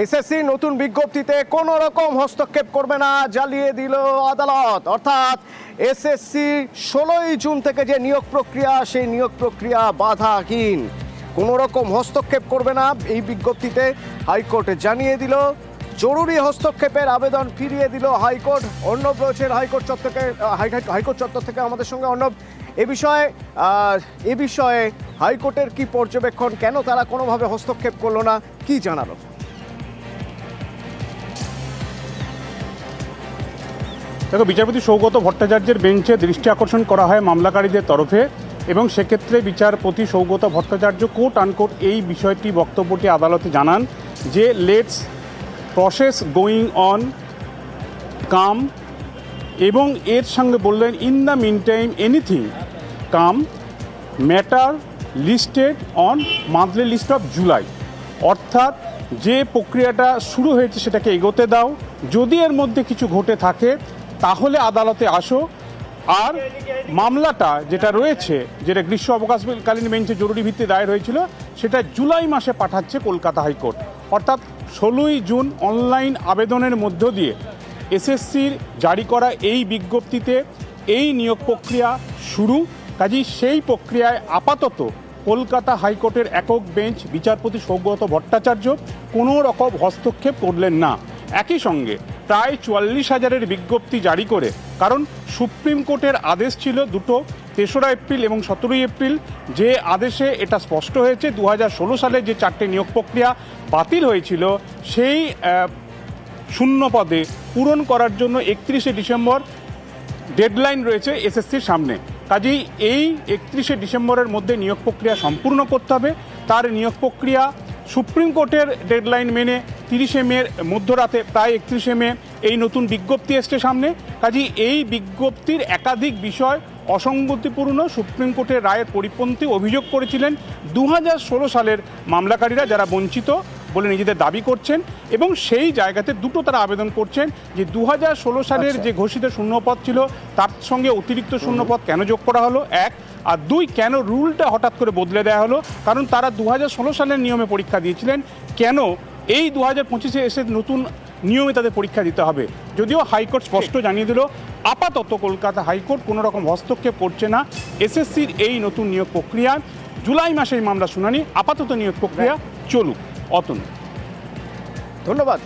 SSC নতুন বিজ্ঞপ্তিতে কোন রকম হস্তক্ষেপ করবে না, জ্বালিয়ে দিল আদালত। অর্থাৎ এসএসসি ষোলোই জুন থেকে যে নিয়োগ প্রক্রিয়া, সেই নিয়োগ প্রক্রিয়া বাধাহীন। কোন রকম হস্তক্ষেপ করবে না, এই বিজ্ঞপ্তিতে হাইকোর্টে জানিয়ে দিল। জরুরি হস্তক্ষেপের আবেদন ফিরিয়ে দিল হাইকোর্ট। অর্ণব রয়েছেন হাইকোর্ট থেকে হাইকোর্ট চত্বর থেকে আমাদের সঙ্গে। অর্ণব, এ বিষয়ে এ বিষয়ে হাইকোর্টের কি পর্যবেক্ষণ? কেন তারা কোনোভাবে হস্তক্ষেপ করল না? কি জানালো? দেখো, বিচারপতি সৌগত ভট্টাচার্যের বেঞ্চে দৃষ্টি আকর্ষণ করা হয় মামলাকারীদের তরফে, এবং সেক্ষেত্রে বিচারপতি সৌগত ভট্টাচার্য কোর্ট আনকোর্ট এই বিষয়টি বক্তব্যটি আদালতে জানান যে, let's process going on, come, এবং এর সঙ্গে বললেন, in the meantime anything, come, matter listed on monthly list of July. অর্থাৎ যে প্রক্রিয়াটা শুরু হয়েছে সেটাকে এগোতে দাও। যদি এর মধ্যে কিছু ঘটে থাকে তাহলে আদালতে আসো। আর মামলাটা যেটা রয়েছে, যেটা গ্রীষ্ম অবকাশকালীন বেঞ্চে জরুরি ভিত্তি দায়ের হয়েছিল, সেটা জুলাই মাসে পাঠাচ্ছে কলকাতা হাইকোর্ট। অর্থাৎ ষোলোই জুন অনলাইন আবেদনের মধ্য দিয়ে এসএসসির জারি করা এই বিজ্ঞপ্তিতে এই নিয়োগ প্রক্রিয়া শুরু। কাজেই সেই প্রক্রিয়ায় আপাতত কলকাতা হাইকোর্টের একক বেঞ্চ বিচারপতি সৌগত ভট্টাচার্য কোনো রকম হস্তক্ষেপ করলেন না। একই সঙ্গে প্রায় চুয়াল্লিশ হাজারের বিজ্ঞপ্তি জারি করে। কারণ সুপ্রিম কোর্টের আদেশ ছিল দুটো, তেসরা এপ্রিল এবং সতেরোই এপ্রিল। যে আদেশে এটা স্পষ্ট হয়েছে দু হাজার ষোলো সালে যে চারটে নিয়োগ প্রক্রিয়া বাতিল হয়েছিল, সেই শূন্য পদে পূরণ করার জন্য একত্রিশে ডিসেম্বর ডেডলাইন রয়েছে এসএসসির সামনে। কাজেই এই একত্রিশে ডিসেম্বরের মধ্যে নিয়োগ প্রক্রিয়া সম্পূর্ণ করতে হবে। তার নিয়োগ প্রক্রিয়া সুপ্রিম কোর্টের ডেডলাইন মেনে তিরিশে মের মধ্যরাতে প্রায় একত্রিশে মে এই নতুন বিজ্ঞপ্তি এসছে সামনে কাজেই এই বিজ্ঞপ্তির একাধিক বিষয় অসঙ্গতিপূর্ণ সুপ্রিম কোর্টের রায়ের পরিপন্থী অভিযোগ করেছিলেন দু হাজার ষোলো সালের মামলাকারীরা যারা বঞ্চিত বলে নিজেদের দাবি করছেন এবং সেই জায়গাতে দুটো তারা আবেদন করছেন যে দু হাজার ষোলো সালের আচ্ছা। যে ঘোষিত শূন্যপদ ছিল তার সঙ্গে অতিরিক্ত শূন্যপদ কেন যোগ করা হলো এক আর দুই, কেন রুলটা হঠাৎ করে বদলে দেওয়া হলো? কারণ তারা দু হাজার ষোলো সালের নিয়মে পরীক্ষা দিয়েছিলেন, কেন এই দু হাজার পঁচিশে এসে নতুন নিয়মে তাদের পরীক্ষা দিতে হবে? যদিও হাইকোর্ট স্পষ্ট জানিয়ে দিল, আপাতত কলকাতা হাইকোর্ট কোনো রকম হস্তক্ষেপ করছে না। এসএসসির এই নতুন নিয়োগ প্রক্রিয়া, জুলাই মাসে এই মামলা শুনানি, আপাতত নিয়োগ প্রক্রিয়া চলুক, অতনু। ধন্যবাদ।